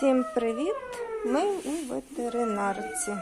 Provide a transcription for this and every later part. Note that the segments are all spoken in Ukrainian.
Всім привіт! Ми у ветеринарці.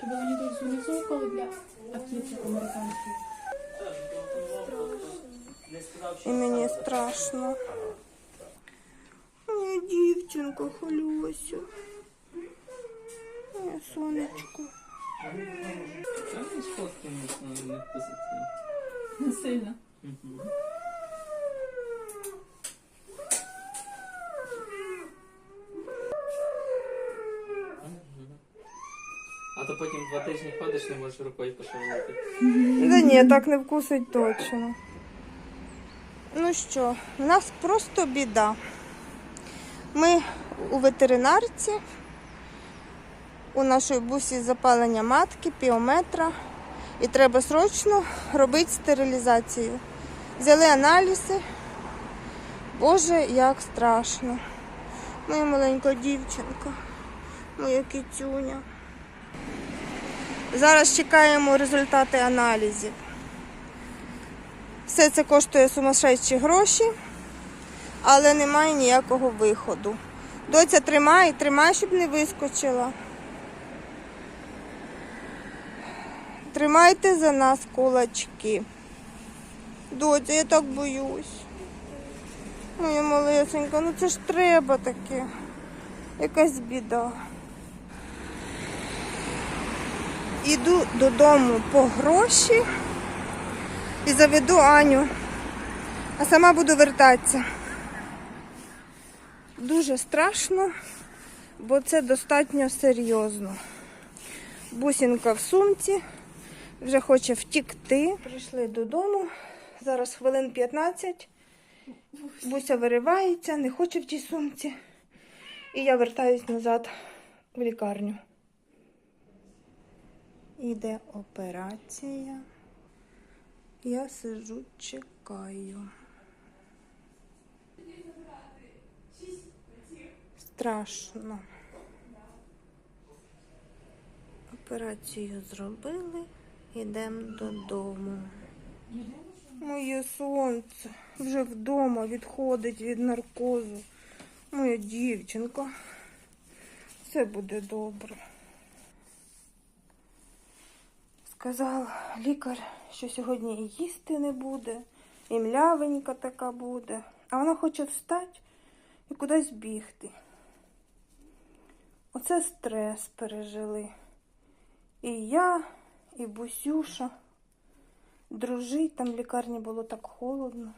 Тебе вони тут зонізовували для аптеки американських. І мені страшно. Моя дівчинка хвилюється. Моє сонечко. Сильно. То потім два тижні ходиш, не можеш рукою пошевелити. Да ні, так не вкусить точно. Ну що, у нас просто біда. Ми у ветеринарці. У нашої бусі запалення матки, піометра. І треба срочно робити стерилізацію. Взяли аналізи. Боже, як страшно. Моя маленька дівчинка, моя кицюня. Зараз чекаємо результати аналізів. Все це коштує сумасшедші гроші, але немає ніякого виходу. Доця тримай, тримай, щоб не вискочила. Тримайте за нас кулачки. Доця, я так боюсь. Моя малесенька, ну це ж треба таке. Якась біда. Іду додому по гроші і заведу Аню, а сама буду вертатися. Дуже страшно, бо це достатньо серйозно. Бусінка в сумці, вже хоче втікти. Прийшли додому, зараз хвилин 15. Буся виривається, не хоче в тій сумці. І я вертаюсь назад в лікарню. Іде операція. Я сиджу, чекаю. Страшно. Операцію зробили, йдемо додому. Моє сонце вже вдома відходить від наркозу. Моя дівчинка. Все буде добре. Сказав лікар, що сьогодні і їсти не буде, і млявенька така буде. А вона хоче встати і кудись бігти. Оце стрес пережили. І я, і Бусюша. Дружить, там в лікарні було так холодно.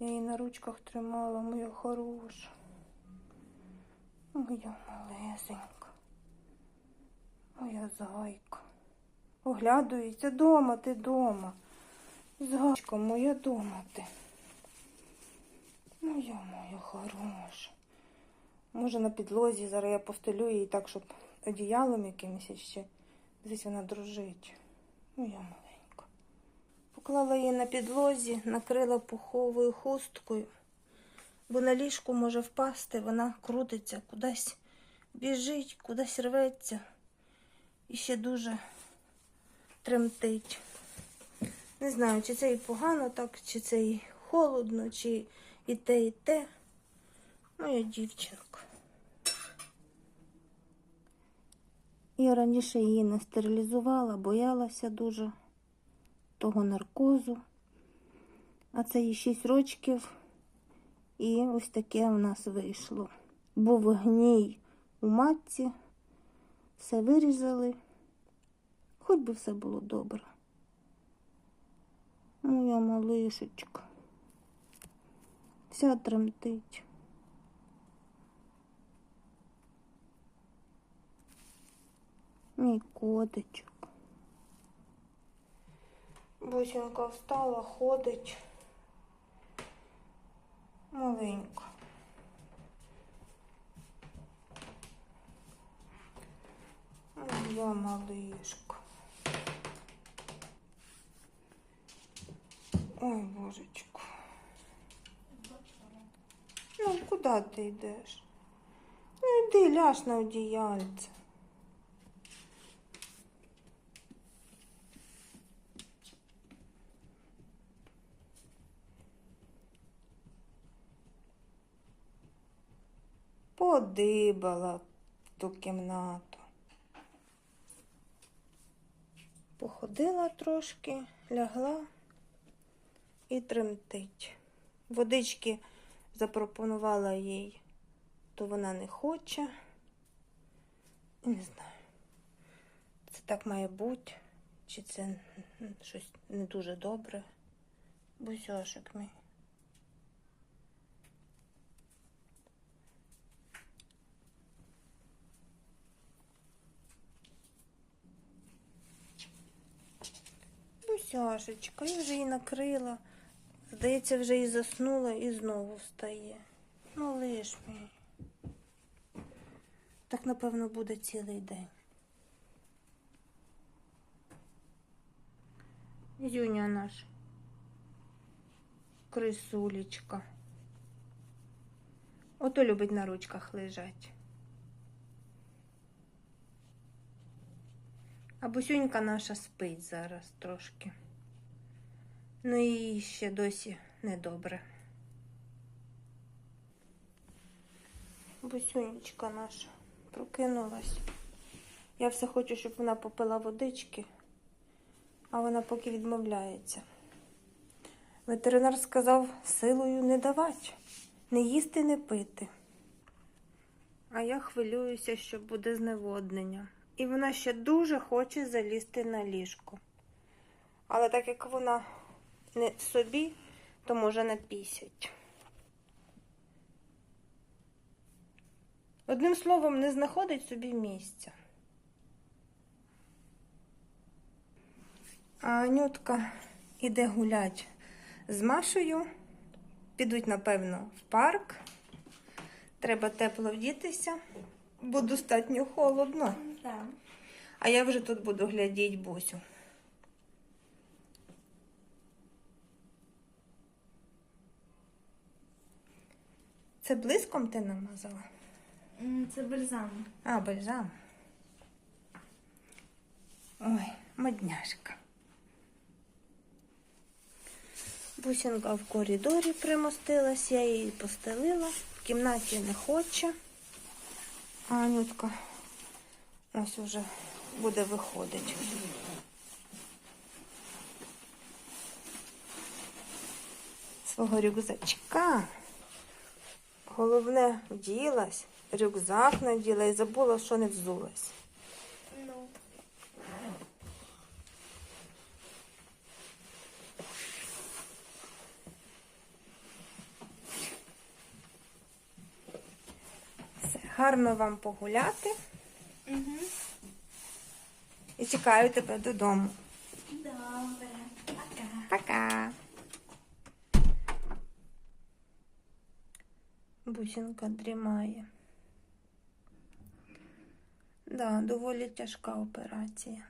Я її на ручках тримала, моя хороша. Моя малесенька. Моя зайка. Оглядується дома ти дома. Зайчка моя дома ти. Моя моя хороша. Може на підлозі зараз я постелю її так, щоб одіялом якимось ще. Десь вона дружить. Моя маленька. Поклала її на підлозі, накрила пуховою хусткою, бо на ліжку може впасти, вона крутиться, кудись біжить, кудись рветься. І ще дуже тремтить. Не знаю, чи це і погано так, чи це і холодно, чи і те, і те. Моя дівчинка. Я раніше її не стерилізувала, боялася дуже того наркозу. А це їй 6 рочків. І ось таке у нас вийшло. Був гній у матці, все вирізали. Хоч би все було добре. Моя малишечка. Вся тремтить. Мій котичок. Бусинка встала, ходить. Маленька. Моя малишка. Ой, божечко. Ну, ем, куди ти йдеш? Ну йди, ляж на одіяльце. Подибала ту кімнату. Походила трошки, лягла і тремтить. Водички запропонувала їй, то вона не хоче. Не знаю. Це так має бути, чи це щось не дуже добре. Бусьошик мій. Бусяшечка, я вже її накрила. Здається, вже і заснула і знову встає. Ну, лиш мій. Так, напевно, буде цілий день. Зюня наш. Крисулечка. Ото любить на ручках лежать. А бусюнька наша спить зараз трошки. Ну і ще досі недобре. Бусюнечка наша прокинулась. Я все хочу, щоб вона попила водички, а вона поки відмовляється. Ветеринар сказав силою не давати, не їсти, не пити. А я хвилююся, що буде зневоднення. І вона ще дуже хоче залізти на ліжко. Але так як вона не собі, то може напісять. Одним словом, не знаходить собі місця. А Анютка іде гулять з Машею. Підуть, напевно, в парк. Треба тепло вдітися, бо достатньо холодно. А я вже тут буду глядіти Бусю. Це блиском ти намазала? Це бальзам. А, бальзам. Ой, модняшка. Бусинка в коридорі примостилась, я її постелила, в кімнаті не хоче. А Анютка ось уже буде виходити. Свого рюкзачка. Головне, вділась, рюкзак наділа і забула, що не взулась. Ну. Все, гарно вам погуляти Угу. і чекаю тебе додому. Бусинка дрімає. Да, доволі тяжка операція.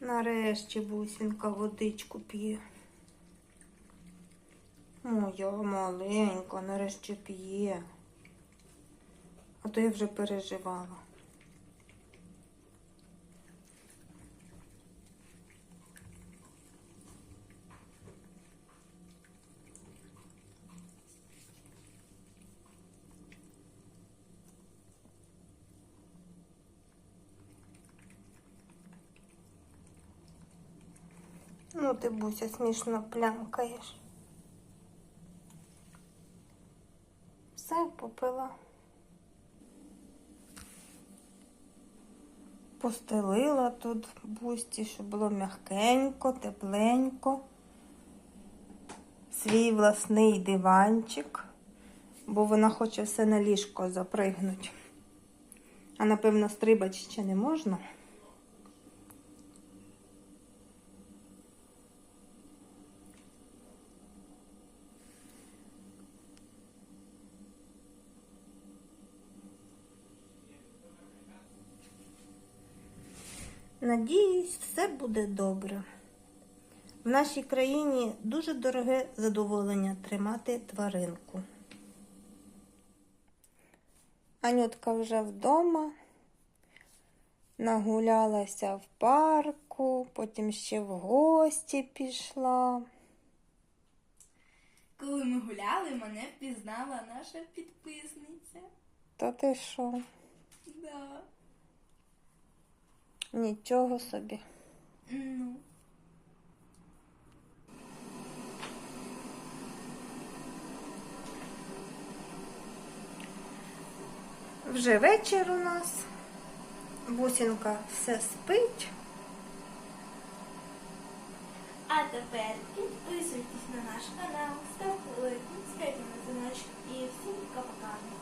Нарешті бусинка водичку п'є. Моя маленька, нарешті п'є. А то я вже переживала. Ну, ти Буся смішно плямкаєш. Все попила. Постелила тут бусті, щоб було м'якенько, тепленько. Свій власний диванчик, бо вона хоче все на ліжко запригнути. А напевно, стрибати ще не можна. Надіюсь, все буде добре. В нашій країні дуже дороге задоволення тримати тваринку. Анютка вже вдома, нагулялася в парку, потім ще в гості пішла. Коли ми гуляли, мене впізнала наша підписниця. Та ти що? Да. Нічого собі. Ну. Вже вечір у нас. Бусінка все спить. А тепер підписуйтесь на наш канал, ставте лайк, тискайте на дзвіночок і всім пока-пока.